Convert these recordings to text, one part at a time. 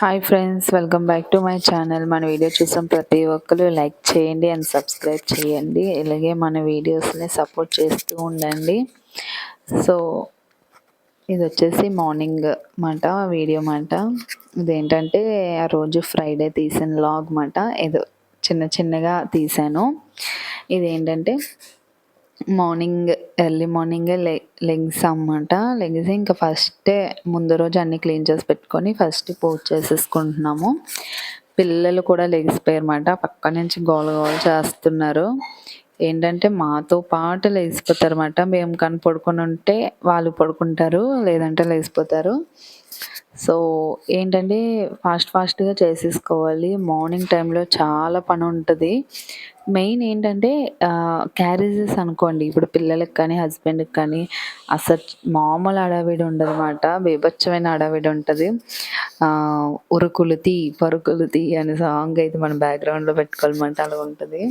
Hi friends welcome back to my channel మన video చూసాం ప్రతి ఒక్కరు లైక్ చేయండి అండ్ సబ్స్క్రైబ్ చేయండి. ఇలాగే మన వీడియోస్ని సపోర్ట్ చేస్తూ ఉండండి. సో ఇది వచ్చేసి మార్నింగ్ మాట వీడియో మాట. ఇదేంటంటే ఆ రోజు ఫ్రైడే తీసిన లాగ్ మాట. ఏదో చిన్న చిన్నగా తీసాను. ఇదేంటంటే మార్నింగ్ ఎర్లీ మార్నింగే లె లెగ్స్ అన్నమాట లెగ్స్ ఇంకా ఫస్టే ముందు రోజు అన్నీ క్లీన్ చేసి పెట్టుకొని ఫస్ట్ పూజ చేసేసుకుంటున్నాము. పిల్లలు కూడా లెగిసిపోయారన్నమాట. పక్క నుంచి గోల గోల చేస్తున్నారు. ఏంటంటే మాతో పాటు లేచిపోతారన్నమాట మేము కానీ పడుకొని ఉంటే వాళ్ళు పడుకుంటారు లేదంటే లేచిపోతారు సో ఏంటంటే ఫాస్ట్ ఫాస్ట్గా చేసేసుకోవాలి. మార్నింగ్ టైంలో చాలా పని ఉంటుంది. మెయిన్ ఏంటంటే క్యారేజెస్ అనుకోండి. ఇప్పుడు పిల్లలకి కానీ హస్బెండ్కి కానీ అసలు మామూలు అడవిడి ఉండదు అనమాట బీభత్సమైన అడవిడి ఉంటుంది. ఉరుకులు తీ పరుకులు తీ అనే సాంగ్ అయితే మనం బ్యాక్గ్రౌండ్లో పెట్టుకోవాలన్నమాట అలా ఉంటుంది.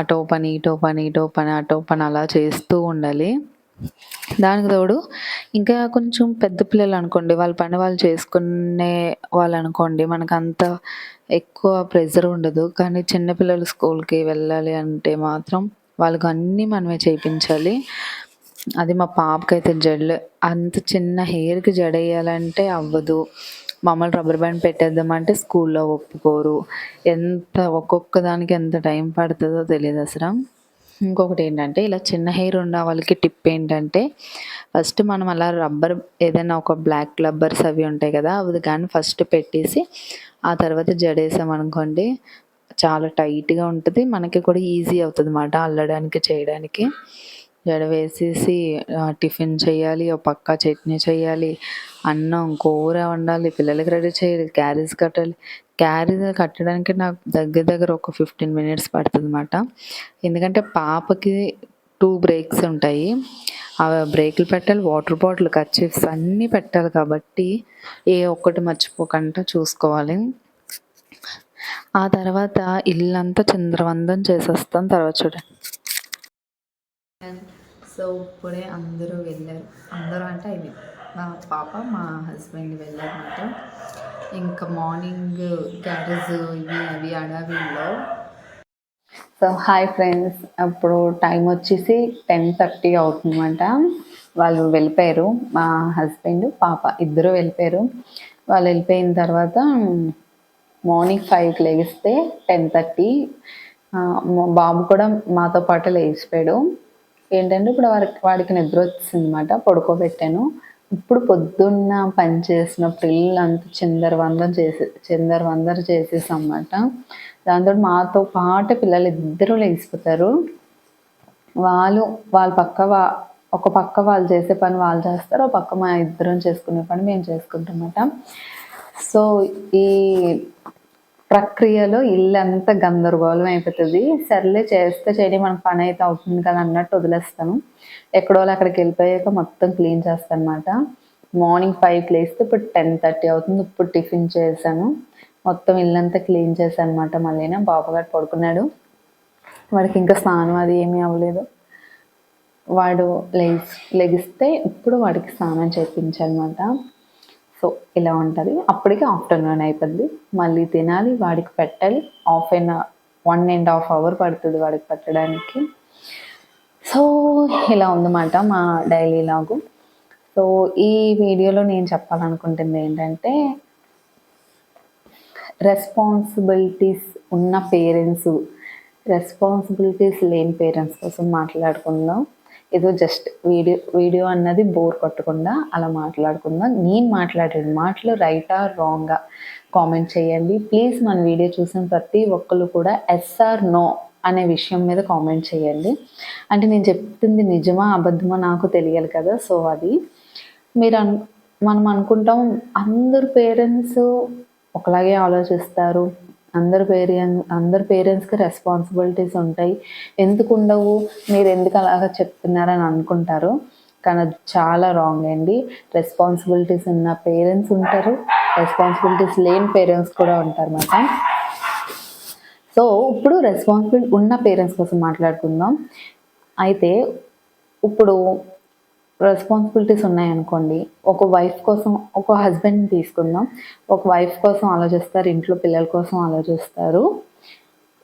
అటో పని ఇటో పని ఇటో పని అటో పని అలా చేస్తూ ఉండాలి. దానికి తోడు ఇంకా కొంచెం పెద్ద పిల్లలు అనుకోండి వాళ్ళ పని వాళ్ళు చేసుకునే వాళ్ళు అనుకోండి మనకు అంత ఎక్కువ ప్రెజర్ ఉండదు. కానీ చిన్నపిల్లలు స్కూల్కి వెళ్ళాలి అంటే మాత్రం వాళ్ళకు అన్నీ మనమే చేయించాలి అది మా పాపకైతే జడలు. అంత చిన్న హెయిర్కి జడ వేయాలంటే అవ్వదు. మమ్మల్ని రబ్బర్ బ్యాండ్ పెట్టేద్దామంటే స్కూల్లో ఒప్పుకోరు. ఎంత ఒక్కొక్క దానికి ఎంత టైం పడుతుందో తెలియదు అసలు. ఇంకొకటి ఏంటంటే ఇలా చిన్న హెయిర్ ఉన్న వాళ్ళకి టిప్ ఏంటంటే ఫస్ట్ మనం అలా రబ్బర్ ఏదైనా ఒక బ్లాక్ రబ్బర్స్ అవి ఉంటాయి కదా అవి కానీ ఫస్ట్ పెట్టేసి ఆ తర్వాత జడేసాం అనుకోండి చాలా టైట్గా ఉంటుంది మనకి కూడా ఈజీ అవుతుంది అన్నమాట అల్లడానికి చేయడానికి. జడ వేసేసి టిఫిన్ చేయాలి ఒక పక్క చట్నీ చేయాలి అన్నం కూర వండాలి పిల్లలకి రెడీ చేయాలి క్యారేజ్ కట్టాలి. క్యారేజ్ కట్టడానికి నాకు దగ్గర దగ్గర ఒక ఫిఫ్టీన్ మినిట్స్ పడుతుంది అన్నమాట ఎందుకంటే పాపకి టూ బ్రేక్స్ ఉంటాయి. ఆ బ్రేకులు పెట్టాలి వాటర్ బాటిల్ కర్చీఫ్స్ అన్నీ పెట్టాలి కాబట్టి ఏ ఒక్కటి మర్చిపోకుండా చూసుకోవాలి. ఆ తర్వాత ఇల్లంతా చంద్రవందం చేసేస్తాం తర్వాత చూడండి. సో ఇప్పుడే అందరూ వెళ్ళారు. అందరూ అంటే అవి మా పాప మా హస్బెండ్ వెళ్ళారనమాట ఇంకా మార్నింగ్ క్యారేజ్ ఇవి అవి అడవిలో. సో హాయ్ ఫ్రెండ్స్ అప్పుడు టైం వచ్చేసి టెన్ థర్టీ అవుతుందన్నమాట. వాళ్ళు వెళ్ళిపోయారు. మా హస్బెండ్ పాప ఇద్దరు వెళ్ళిపోయారు. వాళ్ళు వెళ్ళిపోయిన తర్వాత మార్నింగ్ ఫైవ్కి లేగిస్తే టెన్ థర్టీ. బాబు కూడా మాతో పాటు లేచిపోయాడు. ఏంటంటే ఇప్పుడు వాడికి వాడికి నిద్ర వచ్చింది అనమాట పడుకోబెట్టాను. ఇప్పుడు పొద్దున్న పని చేసినప్పుడు ఇల్లు అంత చిందర వందర చేసే చిందర వందర చేసేసాం అన్నమాట దాంతో మాతో పాటు పిల్లలు ఇద్దరు లేచిపోతారు. వాళ్ళు వాళ్ళ పక్క వా ఒక పక్క వాళ్ళు చేసే పని వాళ్ళు చేస్తారు ఒక పక్క మా ఇద్దరం చేసుకునే పని మేము చేసుకుంటాం అన్నమాట సో ఈ ప్రక్రియలో ఇల్లంతా గందరగోళం అయిపోతుంది. సర్లే చేస్తే చేయండి మనకు పని అయితే అవుతుంది కదా అన్నట్టు వదిలేస్తాను. ఎక్కడో అక్కడికి వెళ్ళిపోయాక మొత్తం క్లీన్ చేస్తాను అనమాట మార్నింగ్ ఫైవ్కి లేస్తే ఇప్పుడు టెన్ థర్టీ అవుతుంది. ఇప్పుడు టిఫిన్ చేశాను. మొత్తం ఇల్లంతా క్లీన్ చేశాను అనమాట మళ్ళీ బాబు గారు పడుకున్నాడు. వాడికి ఇంకా స్నానం అది ఏమీ అవ్వలేదు. వాడు లెగిస్ లెగిస్తే ఇప్పుడు వాడికి స్నానం చేయించాలన్నమాట సో ఇలా ఉంటుంది. అప్పటికి ఆఫ్టర్నూన్ అయిపోద్ది. మళ్ళీ తినాలి వాడికి పెట్టాలి. Half an one and half hour పడుతుంది వాడికి పెట్టడానికి. సో ఇలా ఉందన్నమాట మా డైలీ లాగు. సో ఈ వీడియోలో నేను చెప్పాలనుకుంటుంది ఏంటంటే రెస్పాన్సిబిలిటీస్ ఉన్న పేరెంట్స్ రెస్పాన్సిబిలిటీస్ లేని పేరెంట్స్ కోసం మాట్లాడుకుందాం. ఏదో జస్ట్ వీడియో వీడియో అన్నది బోర్ కొట్టకుండా అలా మాట్లాడుకుందాం. నేను మాట్లాడే మాటలు రైటా రాంగా కామెంట్ చేయండి. ప్లీజ్ మన వీడియో చూసిన ప్రతి ఒక్కరు కూడా ఎస్ఆర్ నో అనే విషయం మీద కామెంట్ చేయండి. అంటే నేను చెప్తుంది నిజమా అబద్ధమా నాకు తెలియాలి కదా. సో అది మీరు అన్ మనం అనుకుంటాం అందరు పేరెంట్స్ ఒకలాగే ఆలోచిస్తారు. అందరు పేరెంట్ అందరు పేరెంట్స్కి రెస్పాన్సిబిలిటీస్ ఉంటాయి. ఎందుకు ఉండవు మీరు ఎందుకు అలాగ చెప్తున్నారని అనుకుంటారు. కానీ అది చాలా రాంగ్ అండి. రెస్పాన్సిబిలిటీస్ ఉన్న పేరెంట్స్ ఉంటారు. రెస్పాన్సిబిలిటీస్ లేని పేరెంట్స్ కూడా ఉంటారు అన్నమాట సో ఇప్పుడు రెస్పాన్సిబిలిటీ ఉన్న పేరెంట్స్ కోసం మాట్లాడుకుందాం. అయితే ఇప్పుడు రెస్పాన్సిబిలిటీస్ ఉన్నాయనుకోండి ఒక వైఫ్ కోసం ఒక హస్బెండ్ని తీసుకుందాం. ఒక వైఫ్ కోసం ఆలోచిస్తారు ఇంట్లో పిల్లల కోసం ఆలోచిస్తారు.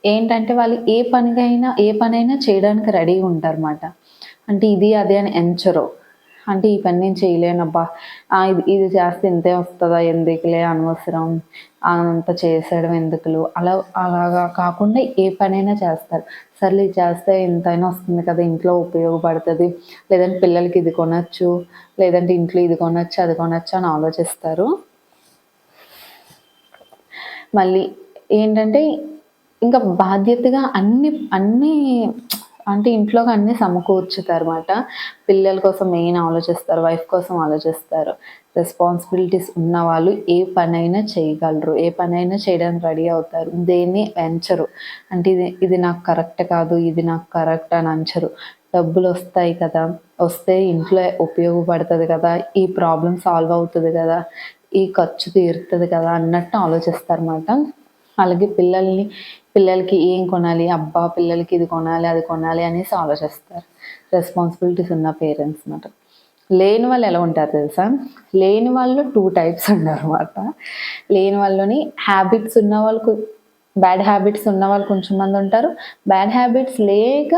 ఏంటంటే వాళ్ళు ఏ పనికైనా ఏ పనైనా చేయడానికి రెడీగా ఉంటారు అన్నమాట అంటే ఇది అదే అని ఎంచరు. అంటే ఈ పని నేను చేయలేనబ్బా. ఇది ఇది చేస్తే ఇంతే వస్తుందా? ఎందుకులే అనవసరం. అంత చేసేయడం ఎందుకులు? అలా అలాగా కాకుండా ఏ పనైనా చేస్తారు. సర్లే ఇది చేస్తే ఇంతైనా వస్తుంది కదా ఇంట్లో ఉపయోగపడుతుంది. లేదంటే పిల్లలకి ఇది కొనచ్చు లేదంటే ఇంట్లో ఇది కొనచ్చు అది కొనచ్చు అని ఆలోచిస్తారు. మళ్ళీ ఏంటంటే ఇంకా బాధ్యతగా అన్ని అన్ని అంటే ఇంట్లో అన్ని సమకూర్చుతారు అనమాట పిల్లల కోసం మెయిన్ ఆలోచిస్తారు వైఫ్ కోసం ఆలోచిస్తారు. రెస్పాన్సిబిలిటీస్ ఉన్న వాళ్ళు ఏ పనైనా చేయగలరు ఏ పనైనా చేయడానికి రెడీ అవుతారు. దేన్ని వెంచరు అంటే ఇది ఇది నాకు కరెక్ట్ కాదు ఇది నాకు కరెక్ట్ అని అంచరు. డబ్బులు వస్తాయి కదా వస్తే ఇంట్లో ఉపయోగపడుతుంది కదా ఈ ప్రాబ్లం సాల్వ్ అవుతుంది కదా ఈ ఖర్చు తీరుతుంది కదా అన్నట్టు ఆలోచిస్తారు అన్నమాట. అలాగే పిల్లల్ని పిల్లలకి ఏం కొనాలి? అబ్బా పిల్లలకి ఇది కొనాలి అది కొనాలి అనేసి ఆలోచిస్తారు. రెస్పాన్సిబిలిటీస్ ఉన్న పేరెంట్స్ అన్నమాట లేని వాళ్ళు ఎలా ఉంటారు తెలుసా? లేని వాళ్ళు టూ టైప్స్ ఉన్నారన్నమాట లేని వాళ్ళని హ్యాబిట్స్ ఉన్న వాళ్ళకు బ్యాడ్ హ్యాబిట్స్ ఉన్న వాళ్ళు కొంచెం మంది ఉంటారు. బ్యాడ్ హ్యాబిట్స్ లేక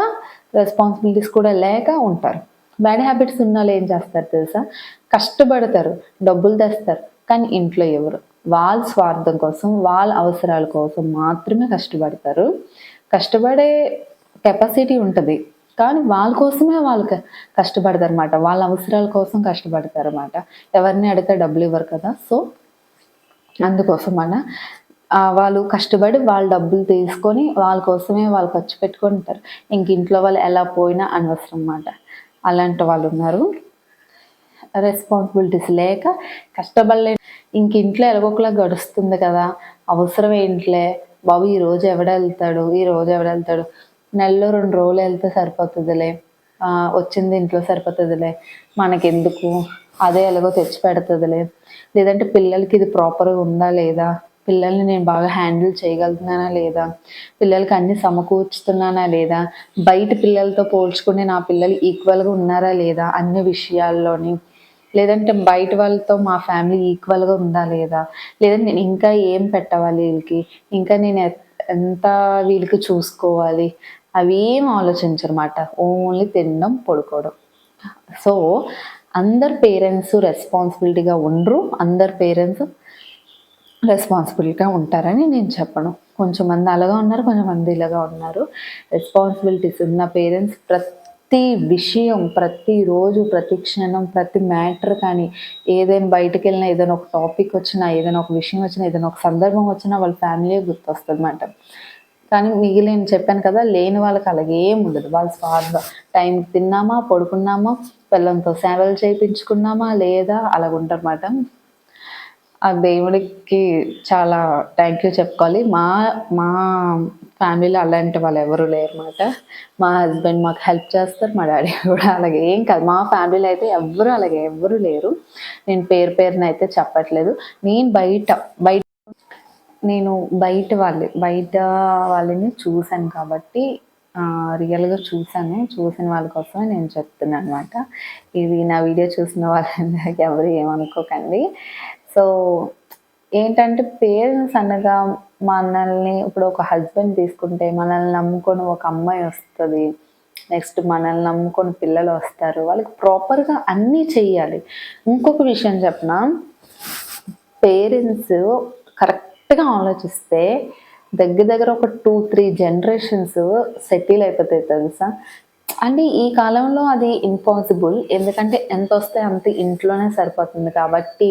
రెస్పాన్సిబిలిటీస్ కూడా లేక ఉంటారు. బ్యాడ్ హ్యాబిట్స్ ఉన్న వాళ్ళు ఏం చేస్తారు తెలుసా? కష్టపడతారు డబ్బులు తెస్తారు. కానీ ఇంట్లో ఎవరు? వాళ్ళ స్వార్థం కోసం వాళ్ళ అవసరాల కోసం మాత్రమే కష్టపడతారు. కష్టపడే కెపాసిటీ ఉంటుంది. కానీ వాళ్ళ కోసమే వాళ్ళు క- కష్టపడతారు అనమాట వాళ్ళ అవసరాల కోసం కష్టపడతారు అనమాట ఎవరిని అడిగితే డబ్బులు ఇవ్వరు కదా. సో అందుకోసం మన వాళ్ళు కష్టపడి వాళ్ళ డబ్బులు తీసుకొని వాళ్ళ కోసమే వాళ్ళు ఖర్చు పెట్టుకుంటారు ఇంక ఇంట్లో వాళ్ళు ఎలా పోయినా అనవసరం అన్నమాట అలాంటి వాళ్ళు ఉన్నారు. రెస్పాన్సిబిలిటీస్ లేక కష్టపడలే. ఇంక ఇంట్లో ఎలాగొకలా గడుస్తుంది కదా. అవసరం ఏంట్లే? బాబు ఈ రోజు ఎవడెళ్తాడు ఈ రోజు ఎవడెళ్తాడు నెలలో రెండు రోజులు వెళ్తే సరిపోతుందిలే. వచ్చింది ఇంట్లో సరిపోతుందిలే. మనకెందుకు? అదే ఎలాగో తెచ్చి పెడుతుందిలే. లేదంటే పిల్లలకి ఇది ప్రాపర్గా ఉందా లేదా? పిల్లల్ని నేను బాగా హ్యాండిల్ చేయగలుగుతున్నానా లేదా? పిల్లలకి అన్ని సమకూర్చుతున్నానా లేదా? బయట పిల్లలతో పోల్చుకుని నా పిల్లలు ఈక్వల్గా ఉన్నారా లేదా? అన్ని విషయాల్లోని. లేదంటే బయట వాళ్ళతో మా ఫ్యామిలీ ఈక్వల్గా ఉందా లేదా? లేదంటే నేను ఇంకా ఏం పెట్టవాలి వీళ్ళకి? ఇంకా నేను ఎంత వీళ్ళకి చూసుకోవాలి? అవి ఏం ఓన్లీ తినడం పడుకోవడం. సో అందరు పేరెంట్స్ రెస్పాన్సిబిలిటీగా ఉండరు. అందరు పేరెంట్స్ రెస్పాన్సిబిలిటీగా ఉంటారని నేను చెప్పను. కొంచెం మంది అలాగా ఉన్నారు కొంచెం మంది ఇలాగా ఉన్నారు. రెస్పాన్సిబిలిటీస్ ఉన్న పేరెంట్స్ ప్రతి విషయం ప్రతిరోజు ప్రతి క్షణం ప్రతి మ్యాటర్ కానీ ఏదైనా బయటకు వెళ్ళినా ఏదైనా ఒక టాపిక్ వచ్చినా ఏదైనా ఒక విషయం వచ్చినా ఏదైనా ఒక సందర్భం వచ్చినా వాళ్ళ ఫ్యామిలీ గుర్తొస్తుంది అన్నమాట కానీ మిగిలిన చెప్పాను కదా లేని వాళ్ళకి అలాగే ఏం ఉండదు. వాళ్ళ స్వార్థ టైం తిన్నామా పడుకున్నామా పిల్లలతో సేవలు చేయించుకున్నామా లేదా అలాగ ఉంటారన్నమాట. ఆ దేవుడికి చాలా థ్యాంక్ యూ చెప్పుకోవాలి. మా మా ఫ్యామిలీలో అలాంటి వాళ్ళు ఎవరు లేరు అనమాట మా హస్బెండ్ మాకు హెల్ప్ చేస్తారు మా డాడీ కూడా అలాగే. ఏం కాదు మా ఫ్యామిలీలో అయితే ఎవరు అలాగే ఎవరు లేరు. నేను పేరు పేరున అయితే చెప్పట్లేదు. నేను బయట బయట నేను బయట వాళ్ళు బయట వాళ్ళని చూశాను కాబట్టి రియల్గా చూశాను. చూసిన వాళ్ళ కోసమే నేను చెప్తున్నాను అనమాట ఇది నా వీడియో చూసిన వాళ్ళందరికీ ఎవరు ఏమనుకోకండి. సో ఏంటంటే పేరెంట్స్ అనగా మనల్ని ఇప్పుడు ఒక హస్బెండ్ తీసుకుంటే మనల్ని నమ్ముకొని ఒక అమ్మాయి వస్తుంది నెక్స్ట్ మనల్ని నమ్ముకొని పిల్లలు వస్తారు వాళ్ళకి ప్రాపర్గా అన్నీ చెయ్యాలి. ఇంకొక విషయం చెప్పిన? పేరెంట్స్ కరెక్ట్గా ఆలోచిస్తే దగ్గర దగ్గర ఒక టూ త్రీ జనరేషన్స్ సెటిల్ అయిపోతాయి తెలుసా? అంటే ఈ కాలంలో అది ఇంపాసిబుల్ ఎందుకంటే ఎంత వస్తే అంత ఇంట్లోనే సరిపోతుంది కాబట్టి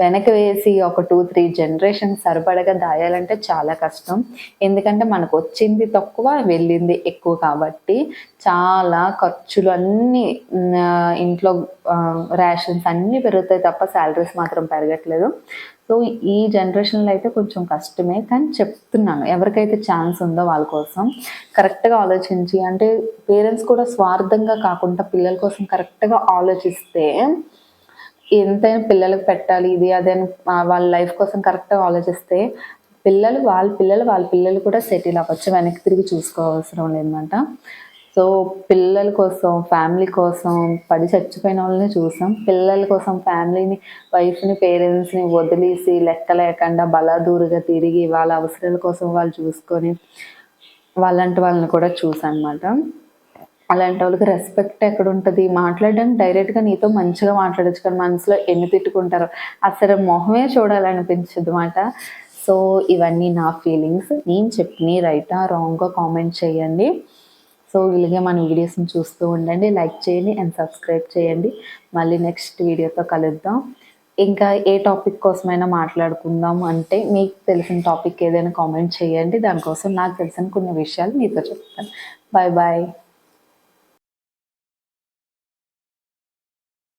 వెనక వేసి ఒక టూ త్రీ జనరేషన్ సరిపడగా దాయాలంటే చాలా కష్టం. ఎందుకంటే మనకు వచ్చింది తక్కువ వెళ్ళింది ఎక్కువ కాబట్టి చాలా ఖర్చులు అన్నీ ఇంట్లో రేషన్స్ అన్నీ పెరుగుతాయి తప్ప శాలరీస్ మాత్రం పెరగట్లేదు. సో ఈ జనరేషన్లో అయితే కొంచెం కష్టమే. కానీ చెప్తున్నాను ఎవరికైతే ఛాన్స్ ఉందో వాళ్ళ కోసం కరెక్ట్గా ఆలోచించి అంటే పేరెంట్స్ కూడా స్వార్థంగా కాకుండా పిల్లల కోసం కరెక్ట్గా ఆలోచిస్తే ఎంతైనా పిల్లలకు పెట్టాలి ఇది అదే అని వాళ్ళ లైఫ్ కోసం కరెక్ట్గా ఆలోచిస్తే పిల్లలు వాళ్ళ పిల్లలు వాళ్ళ పిల్లలు కూడా సెటిల్ అవ్వచ్చు వెనక్కి తిరిగి చూసుకోవాల్సిన లేదన్నమాట సో పిల్లల కోసం ఫ్యామిలీ కోసం పడి చచ్చిపోయిన వాళ్ళని చూసాం. పిల్లల కోసం ఫ్యామిలీని వైఫ్ని పేరెంట్స్ని వదిలేసి లెక్క లేకుండా బలాదూరుగా తిరిగి వాళ్ళ అవసరాల కోసం వాళ్ళు చూసుకొని వాళ్ళంటి వాళ్ళని కూడా చూసాను అనమాట అలాంటి వాళ్ళకి రెస్పెక్ట్ ఎక్కడ ఉంటుంది? మాట్లాడడానికి డైరెక్ట్గా నీతో మంచిగా మాట్లాడచ్చు కానీ మనసులో ఎన్ని తిట్టుకుంటారో అసలు మొహమే చూడాలనిపించదు అనమాట సో ఇవన్నీ నా ఫీలింగ్స్ నేను చెప్పిన రైటా రాంగ్గా కామెంట్ చేయండి. సో ఇలాగే మన వీడియోస్ని చూస్తూ ఉండండి. లైక్ చేయండి అండ్ సబ్స్క్రైబ్ చేయండి. మళ్ళీ నెక్స్ట్ వీడియోతో కలుద్దాం. ఇంకా ఏ టాపిక్ కోసమైనా మాట్లాడుకుందాం అంటే మీకు తెలిసిన టాపిక్ ఏదైనా కామెంట్ చేయండి. దానికోసం నాకు తెలిసిన కొన్ని విషయాలు మీతో చెప్తాను. Bye bye